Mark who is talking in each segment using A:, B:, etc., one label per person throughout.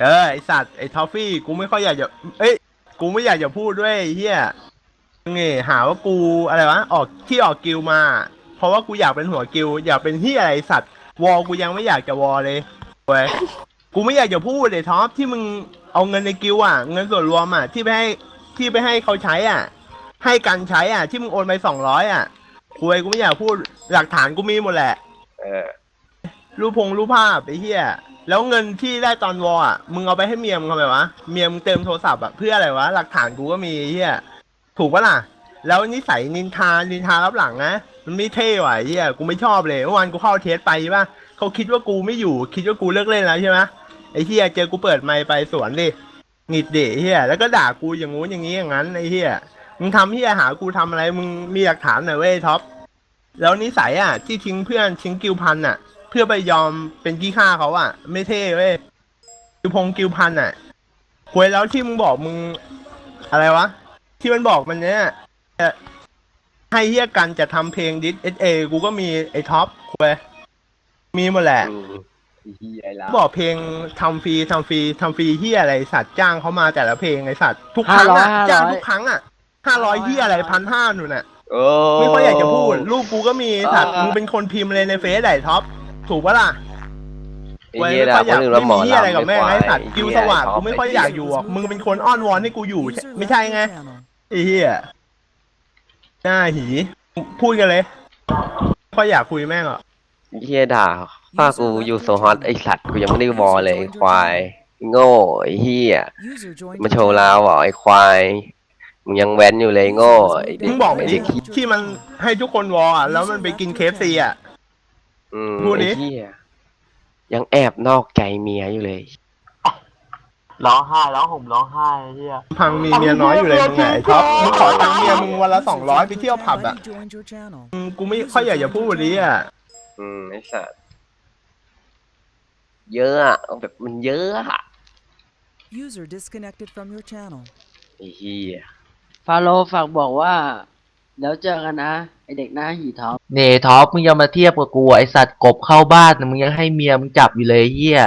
A: เออไอสัตว์ไอทอฟฟี่กูไม่ค่อยอยากจะเอ้ยกูไม่อยากจะพูดด้วยไอ้เฮียนี่หาว่ากูอะไรวะออกที่ออกกิลมา เพราะว่ากูอยากเป็นหัวกิลอยากเป็นเฮียอะไรไอ้สัตว์ วอลกูยังไม่อยากจะวอลเลยเว้ยกูไม่อยากจะพูดเลยท็อปที่มึงเอาเงินในกิลอะ เงินส่วนรวมอะที่ไปให้ที่ไปให้เขาใช้อะ ให้กันใช้อะ ที่มึงโอนไปสองร้อยอะคุยกูไม่อยากพูดหลักฐานกูมีหมดแหละ
B: เออ
A: รูปพงรูปภาพไอ้เหี้ย แล้วเงินที่ได้ตอนวอลอะ มึงเอาไปให้เมียมึงทำไมวะ เมียมึงเติมโทรศัพท์อะเพื่ออะไรวะ หลักฐานกูก็มีเหี้ยถูกปะล่ะ แล้วนิสัยนินทา นินทารับหลังนะ มันไม่เท่หว่ะเหี้ยกูไม่ชอบเลยเมื่อวานกูเข้าเทสไปใช่ปะเขาคิดว่ากูไม่อยู่ คิดว่ากูเลิกเล่นแล้วใช่ไหมไอ้เหี้ยเจอกูเปิดไมค์ไปสวนดิหงิดเดิไอ้เหี้ยแล้วก็ด่ากูอย่างงู้นอย่างงี้อย่างนั้นไอ้เหี้ยมึงทำเหี้ยหากูทำอะไร มึงมีหลักฐานหน่อยเว้ยท็อป แล้วนิสัยอะที่ทิ้งเพื่อนทิ้งกิวพันอะ เพื่อไปยอมเป็นกี้ข้าเขาอะไม่เท่เว้ยกิวพงกิวพันอะควยแล้วที่มึงบอกมึง อะไรวะ ที่มันบอกมันเนี้ยเอ่อให้เฮียกันจะทำเพลงดิสเอสเอกูก็มีไอ้ท็อปควยมีหมดแหละ
B: อืมไอ้เฮียไอ้ละ
A: บอกเพลงทำฟรีทำฟรีทำฟรีเฮียอะไรสัตว์จ้างเขามาแต่ละเพลงไอสัตว์ทุกครั้งอะ
C: 500
A: จ้างทุกครั้งอะห้าร้อยเฮียอะไรพันห้าหนูน่ะ
B: โอ้
A: ไม่ค่อยอยากจะพูดรูปกูก็มีสัตว์
B: เออ
A: มึงเป็นคนพิมพ์เลยในเฟซไอ้ท็อป ถูกปะล่ะ
B: ไอ้เฮียด่าคนอื่นว่าหมอ
A: ไม่มีเหี้ยอะไรกับแม่ง
B: ลำ
A: ไอ้สัตว์
B: ไอ้
A: กิว
B: เหี้
A: ส
B: ย
A: ว่าง
B: ท็
A: กู
B: ป
A: ไม่ค่อยอยากอยู่หรอกมึงเป็นคนอ้อนวอนให้กูอยู่ ไม่ใช่ไงไอ้เหี้ยหน้าหีพูดกันเลยไม่ค่อยอยากคุยแม่งอะ
B: ไอ้เฮียด่าป้ากูอยู่โซฮอตไอสัตว์กูยังไม่ได้วอลเลยไอ้ควายโง่ไอ้เฮียมาโชว์ลาวเหรอไอ้ควายมึงยังแว้นอยู่เลยโง่ไอ้เด็
A: มึ
B: ก
A: งบอก
B: ไอ้
A: ดิ
B: เด็กขี้
A: ที่มันให้ทุกคนวอลอะแล้วมันไปกินเคฟซีอะ
B: อืม
A: พูดดิ
B: ไอ้เฮียยังแอบนอกใจเมียอยู่เลย
C: ร้องไห้ร้องห่มร้องไห้ไอ้เฮีย
A: พังมีเมียน้อยอยู่เลยมึงไงไอ้ท็อปมึงขอตังค์เมียมึงวันละสองร้อยไปเที่ยวผับอะอืมกูไม่ค่อยอยากจะพูดวันนี้อะ
B: อืมไอ้สัตว์เยอะอะแบบมันเยอะอะ
D: User disconnected from your channel.
B: ไอ้เฮีย
C: ฟาโลฝากบอกว่า เดี๋ยวเจอกันนะ ไอเด็กหน้าหีท็อป
E: เนท็อปมึงยังมาเทียบกับกูไอสัตว์กบเข้าบ้านมึงยังให้เมียมึงจับอยู่เลยไอ้เฮีย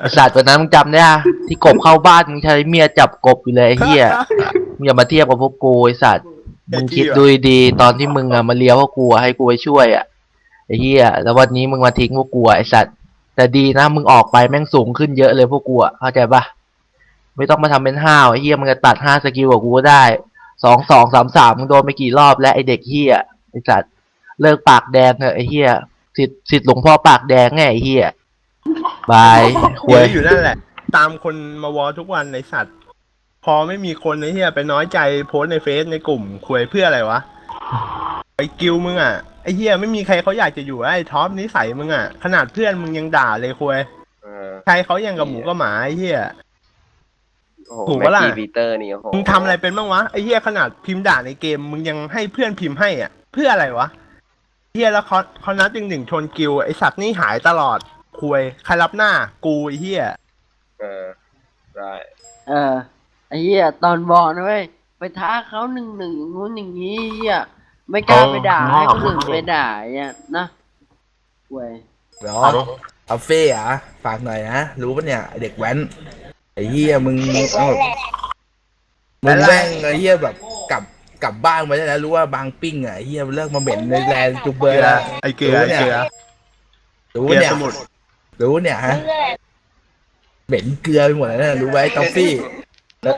E: ไอสัตว์วันนั้นมึงจำได้อะที่กบเข้าบ้านมึงใช้เมียจับกบอยู่เลยไอ้เฮียมึงอย่ามาเทียบกับพวกกูไอสัตว์มึงคิดดูดีๆตอนที่มึงอะมาเลี้ยวพวกกูอะให้กูไปช่วยอะไอ้เฮียแล้ววันนี้มึงมาทิ้งพวกกูอะไอสัตว์แต่ดีนะมึงออกไปแม่งสูงขึ้นเยอะเลยพวกกูอะเข้าใจปะไม่ต้องมาทำเป็นห้าวไอ้เฮียมึงจะตัดห้าสกิลกับกูก็ได้ สองสองสามสามมึงโดนไปกี่รอบแล้วไอเด็กเฮียไอสัตว์เลิกปากแดงเถอะไอ้เหี้ยสิทธิ์สิทธิ์หลวงพ่อปากแดงไงไอ้เหี้ยบายค
A: คุ
E: วยย
A: อยู่นั่นแหละ ตามคนมาวอลทุกวันในสัตว์ พอไม่มีคนไอ้เหี้ยไปน้อยใจโพสต์ในเฟซในกลุ่มคุยเพื่ออะไรวะไอ้กิวมึงอะไอ้เหี้ยไม่มีใครเขาอยากจะอยู่ไอ้ท็อปนิสัยมึงอะขนาดเพื่อนมึงยังด่าเลยคุย
B: เออ
A: ใครเขายังกับหมูกับหมาไอ้เหี้ย
B: โอ้โห
A: ถูก
B: แม็
A: ปะ
B: ก
A: ล่ะ
B: กี้ปีเตอร์นี่โอ้โห
A: มึงทำอะไรเป็นบ้างวะไอ้เหี้ยขนาดพิมพ์ด่าในเกม มึงยังให้เพื่อนพิมพ์ให้อะ เพื่ออะไรวะเหี้ยแล้วเขาเขานัดหนึ่งหนึ่งชนกิวไอ้สัตว์นี่หายตลอดคุยใครรับหน้ากูไอ้เหี้ย
B: เออได้
C: เออไอเฮียตอนบอกนะเว้ยไปท้าเขาหนึ่งหนึ่งอย่างงู้นอย่างงี้เฮียไม่กล้าไปด่าให้คนอื่นไปด่าเนี่ยนะเว้ย
F: เหรอเอาเฟ่อะฝากหน่อยนะ รู้ปะเนี่ยไอ้เด็กแว้น ไอ้เหี้ยมึงเอามึงแม่งไอ้เหี้ยแบบกลับกลับบ้านไปได้แล้วรู้ว่าบางปิ้งอะไอ้เหี้ยมันเลิกมาเหม็นในแลนด์จูเบอร์แล้ว
A: ไอ้เกลือไอ้เกลือ
F: รู้
A: เกลือ
F: เนี่ย
A: สมุด
F: รู้เนี่ยฮะเหม็นเกลือไปหมดแล้วนะรู้ไว้ท็อฟฟี่แล้ว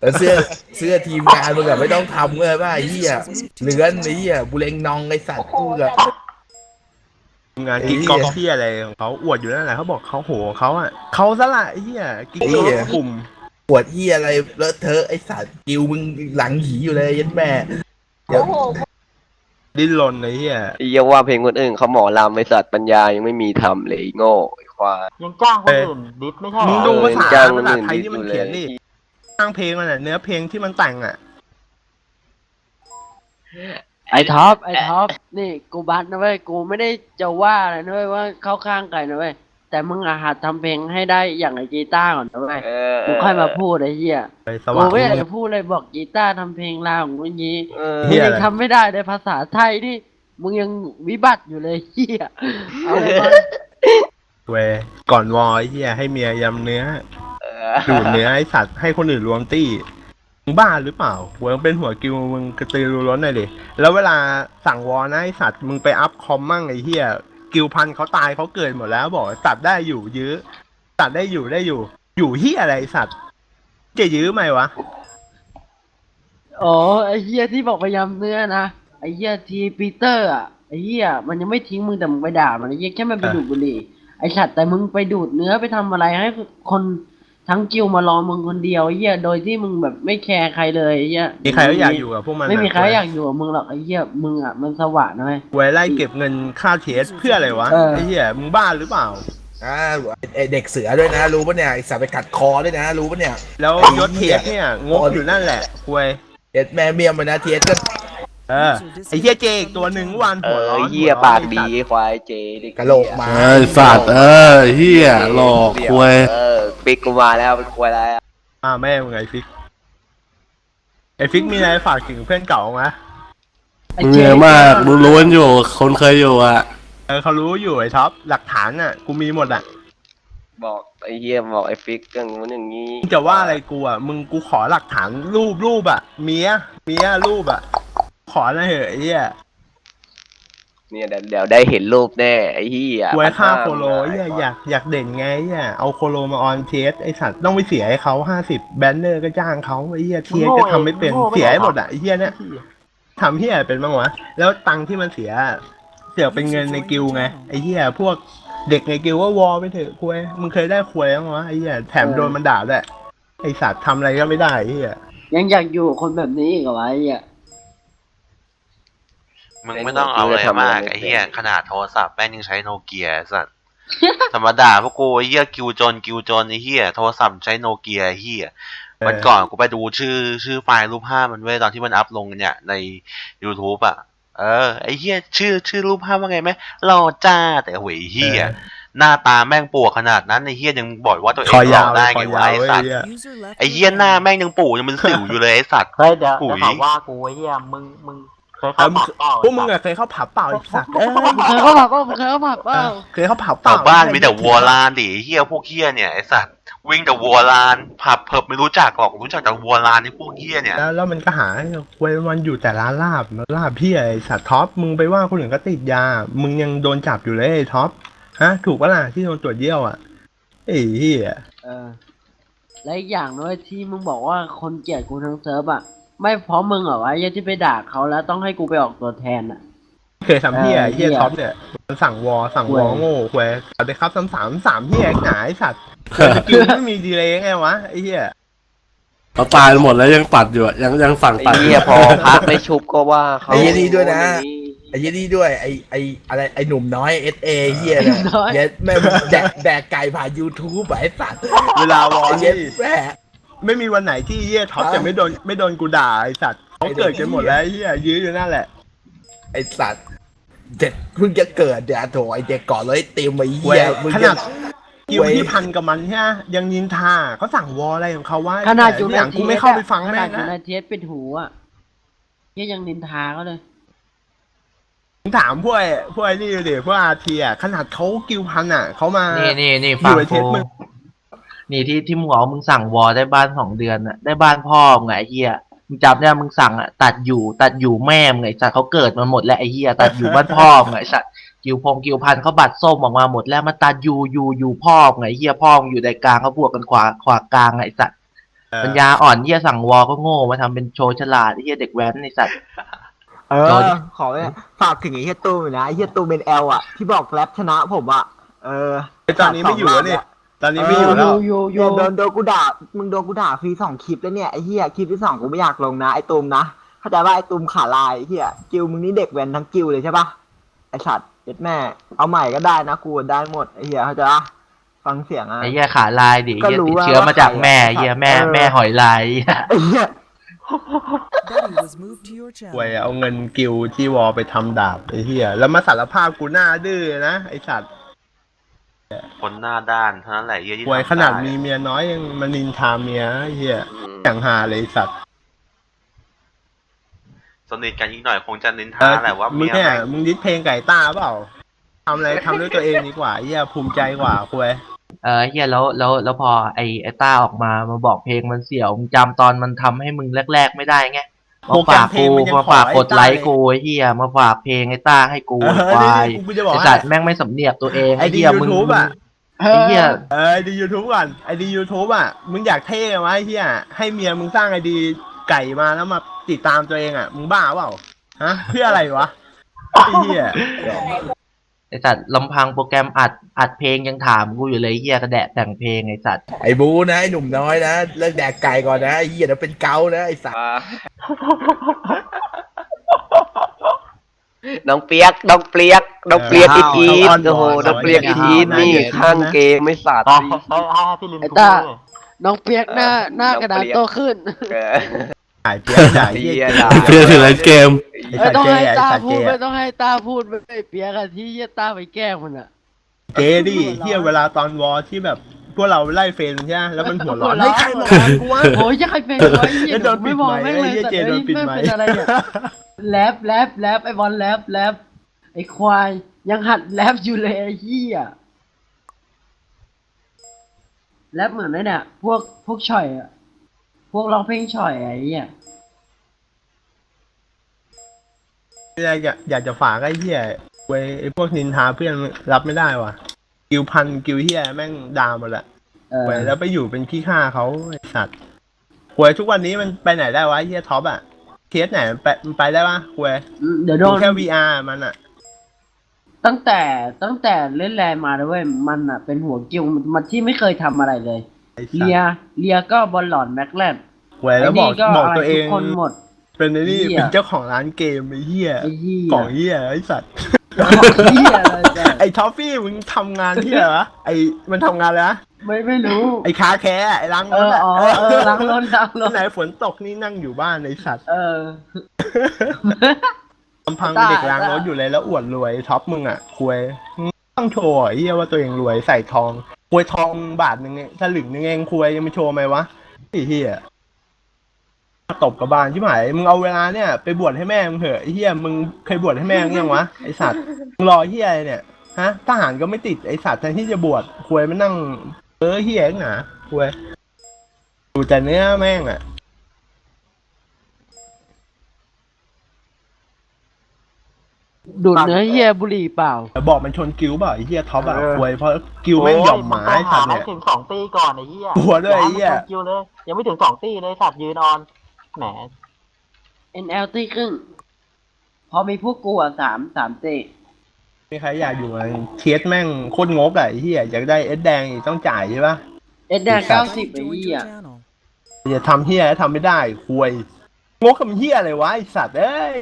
F: แล้วเสื้อเสื้อทีมงานมึงอะไม่ต้องทำเลยว่าไอ้เหี้ยเลือนไอ้เหี้ยบุเรงนองไอ้สัตว์กูกับ
A: งานกิ๊กกอกที่อะไรของเขาอวดอยู่นั่นแหละเขาบอกเขาโหเขาอะเขาซะละไอ้เหี้ยกิ๊กกอกกลุ่ม
F: ปวดเหี้ยอะไรเลอะเทอะไอ้สัตว์กิวมึงหลังหีอยู่เลยยันแม่เดี๋ยว
A: ดิ้นรนไอ้เหี้ย
B: ไอ้เหี้ยว่าเพลงคนอื่นเขาหมอลำไอสัตว์ปัญญายังไม่มีทำเลยไอ้โง่ไอ้ควาย
C: ยังจ้างคนอื่นดิสไม่ใช่เหร
A: มึง
C: อ
A: ดูภาษา
B: จ้าง
A: ภาษาไทย
B: คนอื่น
A: ที่มัน
B: ดิ
A: เขียน
B: อยู่เลย
A: ดิสร้างเพลงมันอะเนื้อเพลงที่มันแต่งอะ
C: ไอท็อปไอท็อปนี่กูบัตนะเว้ยกูไม่ได้จะว่าอะไรนะเว้ยว่าเข้าข้างใครนะเว้ยแต่มึงอาหัดทำเพลงให้ได้อย่างไอกีตาร์ก่อนนะเว้ย
B: เออ
C: มึงค่อยมาพูดไอ้เหี้ย
A: ไปส
C: กู
A: ว่าง
C: ไม่อยากจะพูดเลยบอกกีตาร์ทำเพลงลาวของมึงอย่างนี้
B: เออ
A: เหี้
C: มึง
A: ย
C: ยังทำไม่ได้ในภาษาไทยนี่มึงยังวิบัติอยู่เลยเหี้ยเอาเลยมา
A: คเว้ยก่อนวอไอ้เฮียให้เมียยำเนื้อ
B: เออ
A: ดูดเนื้อไอสัตว์ให้คนอื่นรวมตี้ มึงบ้าหรือเปล่าหัวมึงเป็นหัวกิวมึงกระตือรือร้นหน่อยดิ แล้วเวลาสั่งวอนะไอสัตว์มึงไปอัพคอมมั่งไอเฮียกิวพันเขาตายเขาเกิดหมดแล้วบอกว่าตัดได้อยู่ยื้อ ตัดได้อยู่ได้อยู่ อยู่เฮียอะไรไอ้สัตว์ จะยื้อไหมวะ
C: อ๋อไอ้เหี้ยที่บอกพยายามเนื้อนะไอ้เหี้ยทีปีเตอร์อะไอ้เหี้ยมันยังไม่ทิ้งมึงแต่มึงไปด่ามันไอ้เหี้ยแค่มันไป
A: อะ
C: ดูดบุหรี่ไอ้สัตว์แต่มึงไปดูดเนื้อไปทำอะไรให้คน ทั้งกิวมารอมึงคนเดียวไอ้เหี้ยโดยที่มึงแบบไม่แคร์ใครเลยไอ้เหี้ย
A: มีใครก็อยากอยู่กับพวกมัน
C: ไม่มีใคร
A: นะ
C: อยากอยู่กับมึงหรอกไอ้เหี้ยมึงอะมันสว่างนะเว้ย
A: ไว้ไล่เก็บเงินค่าเทสเพื่ออะไรวะ
C: เออ
A: ไอ้เหี้ยมึงบ้าหรือเปล่า
F: อ่าไอเด็กเสือด้วยนะ รู้ปะเนี่ยไอสัตว์ไปกัดคอด้วยนะ รู้ปะเนี่ย
A: แล้วยศเทสเนี่ยงกอยู่นั่นแหละควย
F: เอ็ดแม่เมียมันนะเทียสก็
A: เออไอ้เหี้ยเจอีกตัวหนึ่งวัน
B: เอ
A: หัว
B: อ
A: ร้อน
B: เหี้ย
A: หัวร้อน
B: ปาก
A: ไอ้
B: ดี
A: สัตว์
B: ควายเจดิ
F: กะโหลกมา
G: เอ้ยสัตว์เออเฮียหลอกควย
B: เออ ปิกกูมาแล้วเป็นควายแล้ว
A: อ่าแม่มึงไอ้ฟิกไอ้ฟิกมีอะไรฝากถึงเพื่อนเก่าไหม
C: ไอ้
G: มึงเยอะมากรู้ล้วนอยู่ คนเคยอยู่อะ
A: เออเขารู้อยู่ไอ้ท็อปหลักฐานอะ กูมีหมดอะ
B: บอกไอ้เหี้ยบอกไอ้ฟิกอย่างนู้นอย่างนี้
A: มึงจะว่าอะไรกูอะมึงกูขอหลักฐานรูปรูปอะ เมียเมียรูปอะ ขอหน่อยเถอะไอ้เหี้ย
B: เนี่ยเดี๋ยวเดี๋ยวได้เห็นรูปแน่ไอ้เหี้ย
A: ไว้ค่า
B: ปัญห
A: โคโลไอ้เหี้ยอยากอยากเด่นไงไอ้เหี้ยเอาโคโลมาออนเทสไอ้สัตว์ต้องไปเสียให้เขาห้าสิบแบนเนอร์ก็จ้างเขาไอ้เหี้ยเทียก็ทำไม่เป็นเสียให้หมดอะไอ้เหี้ยเนี่ยทำเหี้ยเป็นบ้างวะแล้วตังค์ที่มันเสีย เสียเป็นเงินในกิลไงไอ้เหี้ยพวกเด็กในกิลว่าวอลไปเถอะคุยมึงเคยได้คุยบ้างวะไอ้เหี้ยแถมโดนมันด่าด้วยไอ้สัตว์ทำอะไรก็ไม่ได้ไอ้เหี้ย
C: ยังอยากอยู่กับคนแบบนี้อีกเหรอวะไอ้เหี้ย
H: มึงไม่ต้องเอาอะไรมากไอ้เหี้ยขนาดโทรศัพท์แม่งยังใช้โนเกียสัตว์ธรรมดาพวกกูไอ้เหี้ยกิวจนกิวจนไอ้เหี้ยโทรศัพท์ใช้โนเกียไอ้เหี้ยวันก่อนกูไปดูชื่อชื่อไฟล์รูปภาพมันเว้ยตอนที่มันอัพลงเนี่ยใน YouTube อะ เออไอ้เหี้ยชื่อชื่อรูปภาพว่าไงไหมหล่อจ้าแต่หวยเหี้ยหน้าตาแม่งปวกขนาดนั้นไอ้เหี้ยยังบอกว่าตัวเอ
A: คอง
H: หล่
A: ยา
H: อ
A: ว
H: ได้
A: คอ
H: ไง
A: ยวะาว
H: ไอ้
A: เว้ย
H: สัตว์
A: ไอ้เหี้ย
H: ไอ้เหี้ยหน้าแม่งยังปู่ยังเป็นสิวอยู่เลยไอ้สัตว์
I: เฮ้ยเดี๋ยว
H: ปุ๋ย
I: จะถามว่ากูไอ้เหี้ยมึงมึง เคย
A: เอ
I: เข้า
A: อมึง
I: ผับเปล่า
A: พวกมึงอะเคยเข้าผับเปล่าไอ้สัตว์เอ้ย
C: มึงเคยเข้าผับเปล่ามึงเคยเข้าผับเปล่า
A: เคยเข้าผับเป
H: แถ
A: ล่า
H: วบ้านมีแต่วัวลานดิไอ้เฮียพวกเฮียเนี่ยไอสัตว์วิ่งแต่วัวลานผับเพิบไม่รู้จักหรอกรู้จักแต่วัวลานนี่พวกเฮียเนี่ย
A: แล้วแล้วมันก็หาเว้ยมันอยู่แต่ร้านลาบลาบพี่ไอ้สัตว์ท็อปมึงไปว่าคนอื่นก็ติดยา มึงยังโดนจับอยู่เลยไอ้ท็อปฮะ ถูกปะล่ะที่โดนตรวจเยี่ยวอะไอ้เหี้ย
C: เออ และอีกอย่างด้วยที่มึงบอกว่าคนเกลียดกูทั้งเซิร์ฟอะ ไม่เพราะมึงเหรอวะไอ้เหี้ยที่ไปด่าเขาแล้วต้องให้กูไปออกตัวแทนอะ
A: เคยทำเหี้ย
C: เออ
A: ไอ้เหี้ย
C: เหี้ย
A: ท็อปเนี่ยมันสั่งวอสั่งวอ
C: เว้ย
A: โง่เว้ยเอาไปครับสามสามสามเหี้ยหนาไอ้สัตว์เกิดสกิลไม่มีดีเลยไงวะไอ้เหี้ย
G: เขาตายหมดแล้วยังปัดอยู่อะยังยังสั่ง
B: ไอ้
G: ปัด
B: เหี้ยพอพักไม่ชุบก็ว่าเขา
F: ไอ้เหี้ยนี่ด้วยนะ
B: อย่าง
F: ไอ้เหี้ยนี่ด้วยไอ้ไอ้อะไรไอ้หนุ่มน้อยเอสเอเฮียเนี่ย
C: หนุ่มน้อย
F: เหี้ยแม่งแดกแดกไก่ผ่านยูทูบไอ้สัตว์
A: เวลาวอ
F: ไอ้เหี้
A: นี่
F: ยแม่
A: ไม่มีวันไหนที่เหี้ยท็อป
F: ฮะ
A: จะไม่โดนไม่โดนกูด่าไอ้สัตว์เขาเกิดกันหมดแล้วไอ้เหี้ยยื้ออยู่นั่นแหละ
F: ไอ้สัตว์เด็กเพิ่งจะเกิดเดี๋ยวโถไอ้เด็กก่อนเลยเต็มไอ้เหี้
A: เว้
F: ย
A: ย
F: มึง
A: ข
F: จะ
A: นาดกิว
F: เว้ย
A: ที่พันกับมันใช่ไหมยังนินทาเขาสั่งวออะไรของเขาว่า
C: ขนาดอยู่
A: อ
C: ใน
A: ย่าง
C: ที
A: กูไม่เข้าไปฟัง
C: ข
A: แม่
C: นาด
A: ง
C: อยู่
A: นะ
C: ในเทสปิดหูอะเหี้ยยังนินทาเขาเลย
A: มึงถามพวกไอ้พวกไอ้นี่ดิพวกอาทีอะขนาดเขากิวพันอะเขามา
E: นี่นี่นี่
A: อยู่
E: ฟัง
A: ในเท
E: กู
A: ปมึง
E: นี่ที่ที่มึงบอกว่ามึงสั่งวอได้บ้านสองเดือนน่ะได้บ้านพ่อมึงไงไอ้เหี้ยมึงจำได้มึงสั่งอะตัดอยู่ตัดอยู่แม่มึงไงไอ้สัตว์เขาเกิดมาหมดแล้วไอ้เหี้ยตัดอยู่บ้านพ่อมึงไงไอ้สัตว์กิวพงกิวพันเขาบัตรส้มออกมาหมดแล้วมาตัดอยู่อยู่อยู่พ่อมึงไงไอ้เหี้ยพ่อมึงอยู่ในกลางเขาบวกกันขวาขวากลางไงไอ้สัตว์ปัญญาอ่อนเหี้ยสั่งวอก็โง่มาทำเป็นโชว์ฉลาดไอ้เหี้ยเด็กแว้นไอ้สัตว์
I: เอ
E: จอ
I: อ
E: ดิ
I: ขอเนี่ยฝากถึงไอ้เฮียตูมหน่อยนะไอ้เฮียตูมเป็นแอลอะที่บอกแรปชนะผมอะเออ
A: ไอ้ตอนนี้ไม่อยู่แล้วนี่ ตอนนี้ไม่อยู่แล้ว
C: อยู่อ
I: เดี๋
C: ยู่
I: ยวโดนโดนกูด่า มึงโดนกูด่าฟรีสองคลิปแล้วเนี่ยไอ้เฮียคลิปที่สองกูไม่อยากลงนะไอ้ตูมนะเข้าใจว่าไอ้ตูมขาลายไอ้เฮียกิวมึงนี่เด็กแว้นทั้งกิวเลยใช่ปะไอ้สัตว์เด็ดแม่ เอาใหม่ก็ได้นะกูได้หมดไอ้เฮียเข้าใจปะฟังเสียงอะ
E: ไอ้เหี้ยขาลายดิ
I: ก็
E: เหี้ย
I: รู้
E: ติด
I: ว่า
E: เชื้อมาจากแม่
I: ว่าใคร
E: เหี้ยแม่
I: เออ
E: แม่หอยลายเหี้ย
I: ไอ้เฮีย
D: Buddy was moved to your
A: เว้ย
D: channel.
A: เอาเงินกิวที่วอไปทำดาบไอ้เหี้ยแล้วมาสารภาพกูหน้าดื้อนะไอ้สัตว์
H: คนหน้าด้านเท่านั้นแหละเฮียที่
A: เว้ย
H: ทำ
A: ขนาด
H: ไมี
A: เมียน้อยยังมานินทาเมียไอ้เหี้ย
B: อืม
A: อย่างหาเลยไอ้สัตว์
H: สนิทกันยิ่งหน่อยคงจะนิน
A: เอ
H: ทา
A: อ
H: แหละว่า
A: มึง
H: เมีย
A: เนี่ย
H: แม่ง
A: มึงดิสเพลงไก่ต้าเปล่าททำอะไรทำด้วยตัวเองดีกว่าเฮียภูมิใจกว่าคุย
E: เออเฮียแล้วแล้วแล้วพอไอไอต้าออกมามาบอกเพลงมันเสี่ยวมึงจำตอนมันทำให้มึงแรก ๆ ไม่ได้ไง มาฝากกูมาฝากกดไลค์กูไอ้เฮียมาฝากเพลงไอต้าให้กู
A: เอ
E: ไอ้
A: อ
E: ควา
A: นี่
E: ย
A: กูจะบอก
E: ไอ
A: ให้
E: สัตว์แม่งไม่สำเนียกตัวเอง
A: ไอดี
E: เฮีย
A: ยู
E: มึง
A: ทูบอะ
E: ไอ้เฮีย
A: เออไอดียูทูบก่อนไอดียูทูบอะมึงอยากเท่ไหมเฮียให้เมียมึงสร้างไอดีไก่มาแล้วมาติดตามตัวเองอะมึงบ้าเปล่าฮะเพื่ออะไรวะไอ้เฮีย
E: ไอสัตว์ลำพังโปรแกรมอัดอัดเพลงยังถามกูอยู่เลยเฮียกระแดะแต่งเพลงไอสัตว์
F: ไอ้บูนะไอ้หนุ่มน้อยนะเลิกแดกไก่ก่อนนะไอ้เหี้ยเดี๋ยวเป็นเกานะไอ้สัส
B: น้องเปียก น้องเปียก น้องเปียกอีทีดโอ้โห น้องเปียกอีทีดนี่ข้างเกมไม่สัตว์
C: ไอ้ตาน้องเปียกหน้าหน้ากระดานโตขึ้น
B: เออ
A: ถ่ายเปียกถ่ายเฮี
B: เหี้
A: ย
B: ยด่า
G: เพื่อนถึงเล่นเกม
A: ไม่ต้
C: องให้ตาพูดไม่ต้องให้ตาพูดไม่เปียกอะที่เหี้ยตาไปแกล้งมันอะ
A: เกดิเฮียเวลาตอนวอที่แบบพวกเราไล่เฟนใช่ไหมแล้วมันหัวร้อน
C: หัวร้
A: ใครมาร้อนกูวะ
C: โอ้ยจะใครเป็นไอ้เหี้ย
A: แล้วโดนปิดไม่
C: เลย
A: ไอ้เหี้ย
C: แต่
A: เจโดนปิด
C: แม่ง
A: ไมค์
C: เป็นอะไรเนี่ยแรปแรปแรปไอบอลแรปแรปไอควายยังหัดแรปอยู่เลยไอ้เหี้ยแรปเหมือนไอ้เนี่ยพวกพวกฉ่อยอะ พวกร้องเพลงฉ่อยอะไอ้เหี้ย
A: อยากจะอยากจะฝากไอ้เหี้ยเว้ยไอ้พวกนินทาเพื่อนรับไม่ได้ว่ะ กิวพันกิวเหี้ยแม่งดาวหมดละ
C: เออ
A: เว้ยแล้วไปอยู่เป็นขี้ข้าเขาไอ้สัตว์หวยทุกวันนี้มันไปไหนได้วะไอ้เหี้ยท็อปอะเคสไหนมันไปมันไปได้ปะหวย
C: เดี๋ยว
A: ดู
C: โดน
A: แค่ VR มันอะ
C: ตั้งแต่ตั้งแต่เล่นแลนมาเลยเว้ยมันอะ เป็นหัวกิ้วมันที่ไม่เคยทำอะไรเลย
A: ไอ้สัต
C: เลีย
A: ว์
C: เลียก็บอลหลอนแม็กแลน
A: หวยแล้วบอก
C: ไนี่ก็
A: บอก
C: อะไร
A: ตัวเอ
C: ทุ
A: ง
C: กคนหมด
A: เป็นไอ้นี่
C: เหี้ย
A: เป็นเจ้าของร้านเกมไอ้เหี้ย
C: ไอ้เหี้ย
A: กล่องเหี้ยไอ้สัตว์
C: เหี้ยอะไรเนี่ย
A: ไอ้ท็อฟฟี่มึงทำงานที่ไหนวะไอ้มันทำงานอะไรนะ
C: ไม่ไม่รู้
A: ไอ้คาแคร์ไอ้ล้าง
C: เอ
A: รถ
C: อ
A: อะ
C: อ๋อเออล้างรถล้างรถ
A: ไหนฝนตกนี่นั่งอยู่บ้านไอ้สัตว์
C: เออ
A: ลำพัง
C: ได้
A: เด็กล้าง
C: ได้
A: รถอยู่เลยแล้วอวดรวยท็อปมึงอะควยต้องโชว์ไอ้เหี้ยว่าตัวเองรวยใส่ทอง ควยทองบาทหนึ่งเองสลึงหนึ่งเองควยยังไม่โชว์ไหมวะไอ้เหี้ยตบกระบาลใช่ไหมมึงเอาเวลาเนี่ยไปบวชให้แม่มึงเถอะไอ้เหี้ยมึงเคยบวชให้แม่มึงยังวะไอสัตว์มึงรอเหี้ยเนี่ยฮะทหารก็ไม่ติดไอสัตว์แทนที่จะบวชควยมันั่งเออเหี้ยหนาควยดูแต่เนื้อแม่งอะ
C: ดูดเนื้อเหี้ยบุหรี่เปล่า
A: แต่บอกมันชนกิ้วเปล่าไอ้เหี้ยท็อปอะ
I: เออ
A: ควยเพราะกิ้วแม่งหย่อมหมาไอ้สัตว์
I: ให้
A: เนี่ย
I: ถึงสองตีก่อนไอ้เหี้ย
A: กลัวด้วยไอ้เหี้ยา
I: มันคิวเลย ยังไม่ถึงสองตีเลยสัตว์ยืนออน แหม
C: NL ตีครึ่งพอมีพวกกูอะสามสามตี
A: มีใครอยากอยู่อะเทียสแม่งโคตรงกอะไอ้เหี้ยอยากได้เอสแดงอีกต้องจ่ายใช่ปะ
C: เอ็ดแดงเก้าสิบไอ้
D: Joined
C: เหี้ย
D: your channel.
A: อย่าทำเหี้ยแล้วทำไม่ได้ควยงกกับเหี้ยอะไรวะไอสัตว์เอ้ย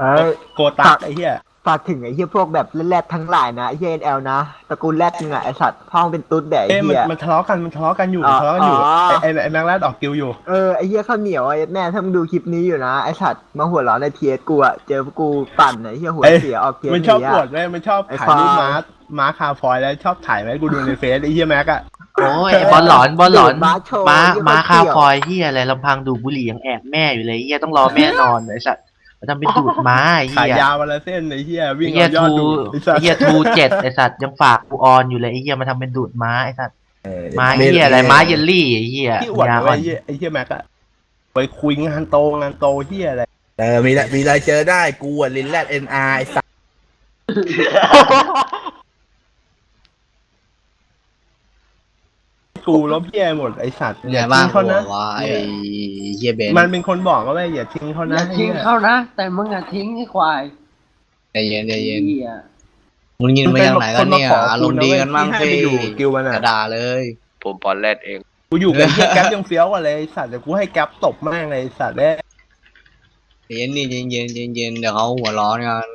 I: เออ
A: โกตักไอ้เหี้ย
I: ฝากถึงไอ้เหี้ยพวกแบบแรดๆทั้งหลายนะไอ้เหี้ย NL นะตระกูลแรดมึงอะไอ้สัตว์พ่อมึงเป็นตุ๊ดแดกไอ้
A: เอ้ยมัน
I: เหี้ย
A: มันทะเลาะกันมันทะเลาะกันอยู่
I: อ๋อ
A: ทะเลาะกันอยู่
I: อ๋อ
A: ไอ้ไอ้ไอ้แม็กแรดออกกิวอยู่
I: เออไอ้เหี้ยข้าวเหนียวไอ้แม่ถ้ามึงดูคลิปนี้อยู่นะไอ้สัตว์มาหัวเร้อนในเทียกูอะเจอพวกกูปั่นไอ้เหี้ยหัว
A: เอ้ย
I: เสียออกเทีย
A: มันชอบ
I: ห
A: ปว
I: อะ
A: ดเว้ยมันชอบ
I: ไอ้
A: ถ่ายรูป
I: ฟ้า
A: ม้าม้าคาฟอยแล้วชอบถ่ายไว้กูดูในเฟซไอ้เหี้ยแม็กอะ
E: โอ้ยบอลหลอนบอลหลอน
I: ดูดม้าโชว์
E: ม้า
I: เหี้ย
E: ม้า
I: มัน
E: คา
I: เกี่ยว
E: ฟอยเฮียอะไรลำพังดูดบุหรี่ยังแอบแม่อยู่เลยเฮียต้องรอแม่นอนไอ้สัตว์ มันทำเป็นดูดม้าไอ้
A: ขาย
E: เฮีย
A: ยาววันละเส้นไอ้เหี้ยวิ่
E: ไอ้
A: ง
E: เฮีย
A: เอายอด
E: ทู
A: ดูไอ้สัต
E: ไอ้
A: ว์
E: เฮียทูเจ็ดไอ้สัตว์ยังฝากกูออนอยู่เลยไอ้เฮียมาทำเป็นดูดม้าไอ้สัตว์
F: เออ
E: ม้าเฮียอะไรม้าเยลลี่ไอ้เฮีย
A: ที่อวด
E: ยา
A: ไว้
E: อ่อน
A: ไอ้เหี้ยไอ้เหี้ยแม็กอะไปคุยงานโตงานโตเหี้ยอะไร
F: เออมีละมีอะไรเจอได้กูอะลินแรดเอ็นอาร์ไอ้สัส
A: กูลบเหี้ยหมดไอ้สัตว์
J: เนี่ย
A: ทิ้
J: บ้าง
A: งเขานะ
J: ว่าไอ้เฮียเบน
A: มันเป็นคนบอกว่าอย่าทิ้งเขา
C: อ
A: นะ
C: ย่าทิ้ง
A: ไอ้หี้ย
C: เขานะ แต่มึงอะทิ้งไอ้ควาย
J: ใจเย็นใจเย็น
C: เหี้ย
J: มึงยินมาจากไหนกันเนี่ย
A: คข
J: อารมณ์ดีกันมั่ง
A: ที่ให้
J: พี่
A: ไปอยู่กิวมัน
J: ก
A: อะ
J: ระดาเลย
B: ผมปอนแรดเอง
A: กูอยู่กับเหี้ยแก๊ปยังเฟี้ยวกว่าเลยไอ้สัตว์เดี๋ยวกูให้แก๊ปตบแม่งเลยไอ้สัตว์เอ้ย
J: ใจเย็นนี่เย็นเย็นเย็นเย็นเดี๋ยวเขาหัวร้อนกัน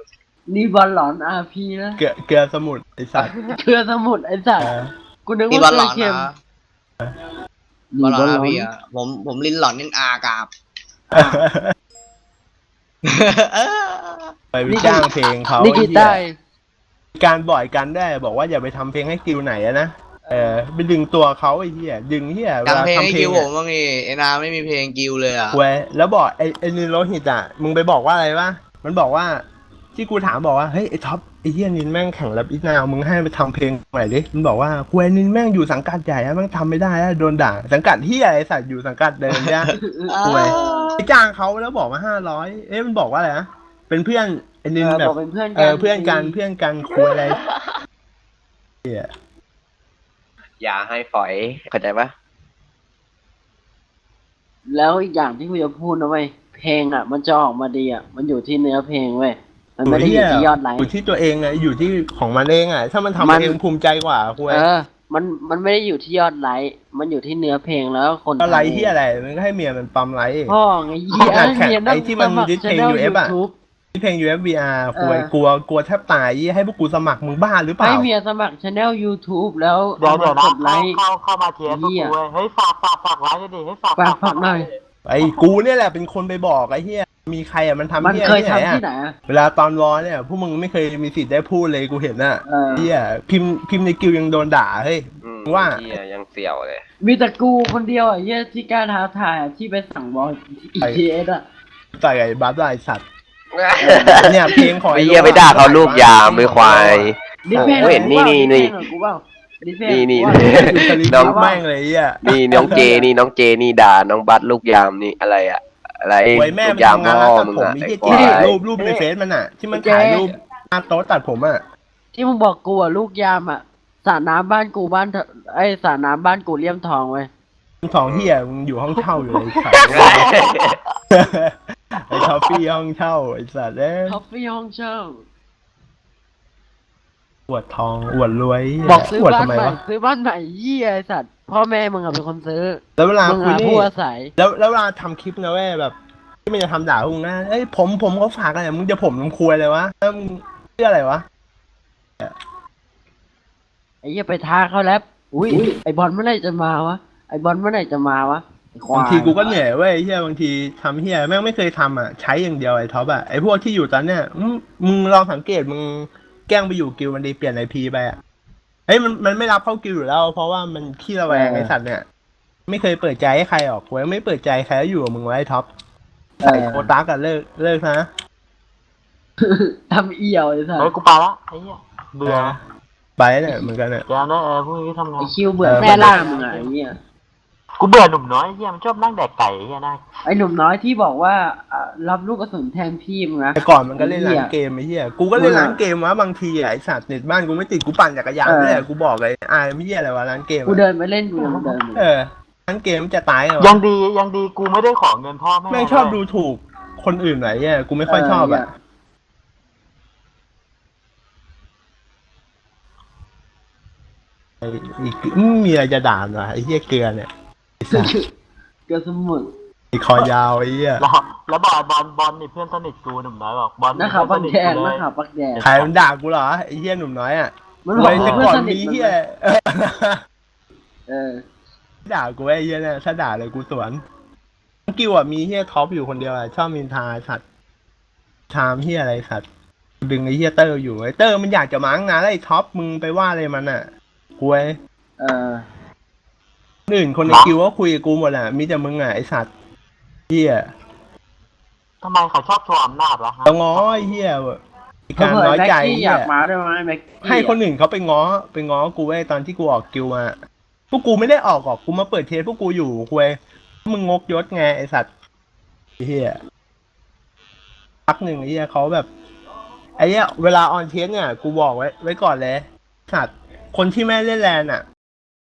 C: นี่บอลหลอนอาพีนะ
A: เกลือเกลือสมุนไอ้สัตว์
C: เกลือสมุดไอ้สัต
A: เอ
C: ว์
A: อ
C: กูนึก
J: นี่
C: ว่า
J: บอลหล
C: เกลื
J: อ
C: อนเค็ม
J: นะ
C: นี่
J: บอลหลอน
C: บอลหล
J: นะ
C: อน
J: พี่อะผมผมลิ้นหลอนลิ้นอากาบ
A: ไปวิจ้างเพลงเขา
C: นี่กี
A: ไอ้เหี้ย
C: ตาร์
A: การบ่อยกันได้บอกว่าอย่าไปทำเพลงให้กิวไหนอะนะ เออไปดึงตัวเขาไอ้เหี้ยดึงเหี้ยเว
J: ทำ
A: ลา
J: เพลง
A: ทำ
J: ให้
A: เพล
J: กิ
A: ง
J: วผ
A: อะ
J: มบ้างดิไอ้นาไม่มีเพลงกิวเลยอะ
A: เว้ยแล้วบอกไอ้ไอ้นินโรหิตอะมึงไปบอกว่าอะไรวะมันบอกว่า ที่กูถามบอกว่าเฮ้ยไอ้ท็อปไอ้เหี้ยนินแม่งแข่งแรปอีกนาวมึงให้ไปทำเพลงใหม่ดิมันบอกว่าคุยนินแม่งอยู่สังกัดใหญ่อะแม่งทำไม่ได้อะโดนด่าสังกัดที่อะไรสัตว์อยู่สังกัดเดิมเนี่ยคุยไปจ้างเขาแล้วบอกมาห้าร้อยเอ๊ะมันบอกว่าอะไรนะเป็นเพื่อนไอ้นิน
C: เออ
A: แบบ
C: บอกเป็นเพื่อน
A: เอ
C: กัน
A: อเพื่อนกันเพื่อนกันคุยอะไรเหี้ย
B: อย่าให้ฝอยเข้าใจปะ
C: แล้วอีกอย่างที่กูจะพูดนะเว้ยเพลงอะ มันจะออกมาดีอะมันอยู่ที่เนื้อเพลงเว้ย มันไม่ได้อยู่ที่ยอดไล
A: อยู่
C: ค์
A: ที่ตัวเองไงอยู่ที่ของมันเองอะ ถ้ามันทำ
C: มัน
A: เองภูมิใจกว่าคุย
C: เออ มันมันไม่ได้อยู่ที่ยอดไลค์มันอยู่ที่เนื้อเพลงแล้วก็คน
A: ก็ไลค์
C: ทำ
A: ที่อะไรมันก็ให้เมียมันปั๊มไลค์
C: พ่อไงเหี้ย
A: ขนาดแข่ง
C: เหี้ย
A: ไอ้ที่มัน
C: สคร
A: ดิสเพลง
C: channel
A: UF อะ
C: YouTube
A: ที่เพลง UFVR
C: เออ
A: กลัวกลัวกลัวแทบตายยี่ให้พวกกูสมัครมึงบ้าหรือเปล่า
C: ให้เมียสมัครช anel YouTube แล้ว
I: เดี๋ยวเดี๋ยว
C: ก
I: นะ
C: ดไลค์
I: เข้าเข้ามาเทียร์พวก
C: เหี้ย
I: กูเว้ยเฮ้ยฝากฝากฝากไลค์ดิให้ฝาก
C: ฝากฝากหน่อย
A: ไอ้กูเนี่ยแหละเป็นคนไปบอกไอ้เฮีย มีใครอะมันทำ
C: มัน
A: เฮีย
C: เคย
A: ที่ไหน
C: ทำที่
A: อะ
C: ไหนอะ
A: เวลาตอนวอเนี่ยพวกมึงไม่เคยมีสิทธิ์ได้พูดเลยกูเห็นน่ะ
C: เออ
A: เฮียพิมพ์พิมพ์ในกิวยังโดนด่าเฮ้ย
B: อืม
A: ว่า
B: เหี้ยยังเสี่ยวเลย
C: มีแต่กูคนเดียวอะเหี้ยที่กล้าท้าทายอะที่ไปสั่งบอล ETS อะ
A: ต่อยไอ้บัฟไอ้สัตว์เนี่ยเพลงของ
B: ไอ้เหี้ยไปด่าเขาลูกยามไปควาย
C: ดิสเพลง
B: โอ้ยเห็นนี่นี่นี่
C: กูเปล่าดิสเพลง
B: นี่นี่
C: กูเปล่า
A: ดูสลิป
B: น้อง
A: แม่งเลยเฮีย
B: นี่น้องเจนี่น้องเจนี่ด่าน้องบัสลูกยามนี่อะไรอะ อะไร
A: โวยแม่
B: ลู
A: มัน
B: กยาม
A: ทำงาน
B: พ่อ
A: ร้านตัด
B: มึง
A: ผม
B: อะ
A: ไอ้
B: ไอ้
A: เหี้ย
B: ควา
A: ที่
B: ย
A: รูปรูปในเฟซมันอะ ที่มันถ่ายรูปหน้าโต๊ะตัดผมอะ
C: ที่มึงบอกกูอะลูกยามอะสระน้ำบ้านกูบ้านเธอไอ้สระน้ำบ้านกูเลี่ยมทองเว้ย
A: ทองเฮียมึงอยู่ห้องเช่าอยู่เลยไอ้สัตว์ไอ้ทอฟฟี่ห้องเช่าไอ้สัตว์เอ้ย
C: ท็อฟฟี่ห้องเช่า
A: อวดทองอวดรวย
C: บอกซื้อ
A: วด
C: บ้าน
A: ทำไม
C: ใหม่
A: วะ
C: ซื้อบ้านใหม่เยี่ยไอ้สัตว์ พ่อแม่มึงอะเป็นคนซื้อ
A: แล้วเวลา
C: มึง
A: คุย
C: อะ
A: นี่
C: ผู้อาศัย
A: แล้วแล้วเวลาทำคลิปนะเว้ยแบบที่มันจะทำด่าพวกมึงนะเอ้ยผมผมเขาฝากอะไรมึงจะผมมึงคุยเลยวะแล้วมึงเรื่องอะไรวะ
C: ไอ้เหี้ยไปท้าเขาแล้ว อุ้ยไอ้บอลเมื่อไหร่จะมาวะ ไอ้บอลเมื่อไหร่จะมาวะไอ้ควาย
A: บางทีกูก็เหนื่อยเว้ยเฮียบางทีทำเฮียแม่งไม่เคยทำอะ ใช้อย่างเดียวไอ้ท็อปอะไอ้พวกที่อยู่ตอนเนี้ยอืมมึงลองสังเกตมึงแกล้งไปอยู่กิลด์มันดีเปลี่ยนไอพีไปอะ เฮ้ยมันมันไม่รับเข้ากิลด์อยู่แล้ว เพราะว่ามันขี้ระแวงไอ้สัตว์เนี่ย ไม่เคยเปิดใจให้ใครออกกูยังไม่เปิดใจใครแล้วอยู่กับมึงไว้ไอ้ท็อป
C: เอ
A: ไอ้
C: อ
A: โคตักอะเลิกเลิกนะ
C: ทำเอี่ยวไอ้สัต
I: เฮ้ย
C: ว์
I: กูไปละไอ้เหี้ยเบื่อ
A: ไปเนี่ยเหมือนกันเนี่ย
I: เดี๋ยวนะเออพรุ่งนี้ทำงา
C: ไอ้
I: น
C: คิวเบื่อ
A: เออ
C: แม่ล่ามึงอะไอ้เหี้ย
I: กูเบื่อหนุ่มน้อยไอ้เหี้ยมันชอบนั่งแดกไก่ไอ้เหี้ยนะ
C: ไอ้หนุ่มน้อยที่บอกว่าอะรับลูกกระสุนแทนพี่มึงนะ
A: แต่ก่อนมันก็เล่น
C: เหี้
A: ร้ายนเกมไอ้เหี้ย กูก็เล่นร้านเกมวะบางทีอะไอ้สัตว์เน็ตบ้านกูไม่ติดกูปั่นจักรยาน
C: เออ
A: ด้วยอะกูบอกเลยอายไม่เหี้ยอะไรวะร้านเกมอะ
C: กูเดินไปเล่นกูยังเดินอยู่
A: เออร้านเกมมันจะตายเหรอ
I: ยั
A: วะ
I: งดียังดีกูไม่ได้ขอเงินพ่อแม่
A: แม่งชอบดูถูกคนอื่นไหนเนี่ยกูไม่ค่อยชอบอะไอ้อีกอืมมีอะไรจะด่าหน่อยไอ้เหี้ยเกลือเนี่ยไอ้ สัส
C: เกิดสมุน
A: ไอ้คอยาวไอ้เหี้ย
I: แล้วแล้วบอลบอลบอลนี่เพื่อนสนิทกูหนุ่มน้อยบอกบอล
C: นักข่าวปักแดง
I: เพื่
C: นั
I: อกนส
C: ข่าวปักแดง
A: ใครมันด่ากูเหรอไอ้เหี้ยหนุ่มน้อยอะ
C: มันบอก
A: ไว้
C: ว่า
A: แต่
C: เพื่อน
A: ก่อน
C: สนิท
A: มี
C: มัน
A: เหี้ยเออ
C: เออ
A: ด่ากูไอ้เหี้ยเนี่ยถ้าด่าเลยกูสวนกิวอะมีเหี้ยท็อปอยู่คนเดียวอะชอบมินทาสัตว์ชามเหี้ยอะไรสัตว์ดึงไอ้เหี้ยเตอร์อยู่ไอ้เตอร์มันอยากจะมั้งนะแล้วไอ้ท็อปมึงไปว่าอะไรมันอะกูไอ้
C: เออ
A: คนอื่นคนในกิวก็คุยกับกูหมดอะมีแต่มึงอะไอ้สัตว์เหี้ย
I: ทำไมเขาชอบโชว์อำนาจวะฮะ
A: แล้วง้อไอ้เหี้ยเว้ยไอ้การน้อยใจ
C: แม็กกี้อ
A: เหี้
C: ยายกมาด้วยไหมแม็กกี้
A: ให้คนอื่นเขาไปง้อไปง้อกูไว้ตอนที่กูออกกิวมาพวกกูไม่ได้ออกหรอกกูมาเปิดเทสพวกกูอยู่คุยมึงงกยศไงไอสัตว์ไอ้เหี้ยพักหนึ่งไอ้เหี้ยเขาแบบไอ้เหี้ยเวลาออนเทสเนี่ย กูบอกไว้ไว้ก่อนเลยสัตว์คนที่ไม่เล่นแลนอะ